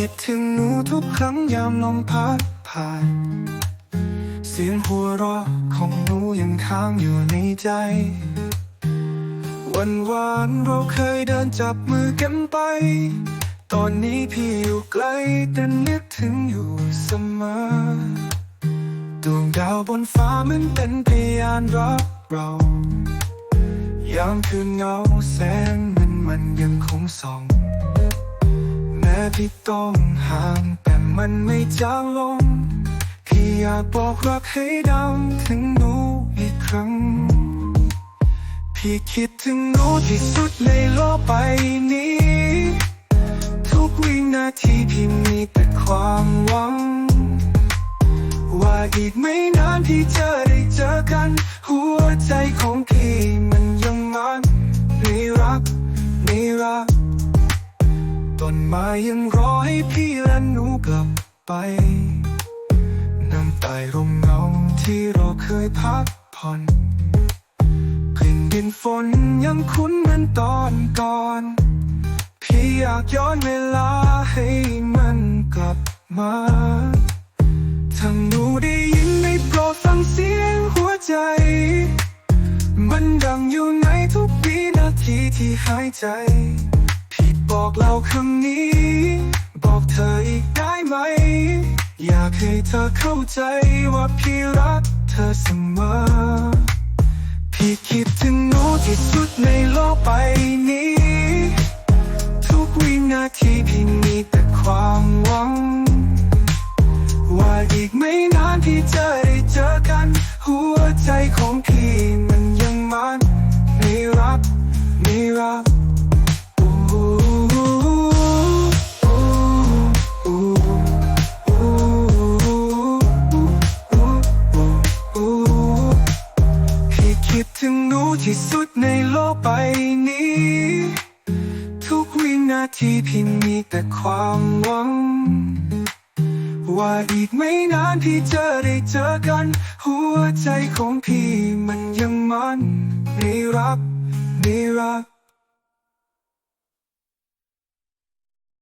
คิดถึงหนูทุกครั้งยามลมพัดผ่าน เสียงหัวเราะของหนูยังค้างอยู่ในใจ วันวานเราเคยเดินจับมือกันไป ตอนนี้พี่อยู่ไกลแต่นึกถึงอยู่เสมอ ดวงดาวบนฟ้ามันเป็นพยานรักเรา ยามคืนเงาแสงมันมันยังคงส่อง แม้พี่ต้องห่างแต่มันไม่จางลงพี่อยากบอกรักให้ดังถึงหนูอีกครั้ง พี่คิดถึงหนูที่สุดในโลกใบนี้ ทุกวินาทีพี่มีแต่ความหวัง ว่าอีกไม่นานพี่จะได้เจอกัน หัวใจของ ไม้ยังรอให้พี่และหนูกลับไป นั่งใต้ร่มเงาที่เราเคยพักผ่อนกลิ่นดินฝนยังคุ้นเหมือนตอนก่อน พี่อยากย้อนเวลาให้มันกลับมาถ้าหนูได้ยินไม่โปรดฟังเสียงหัวใจ มันดังอยู่ในทุกวินาทีที่หายใจ บอกเราคำนี้ บอกเธออีกได้ไหม อยากให้เธอเข้าใจว่าพี่รักเธอเสมอ พี่คิดถึงหนูที่สุดในโลกใบนี้ ทุกวินาทีพี่ ที่สุดในโลกใบนี้ ทุกวินาทีพี่มีแต่ความหวัง ว่าอีกไม่นานพี่จะได้เจอกัน หัวใจของพี่มันยังมันไม่รักไม่รัก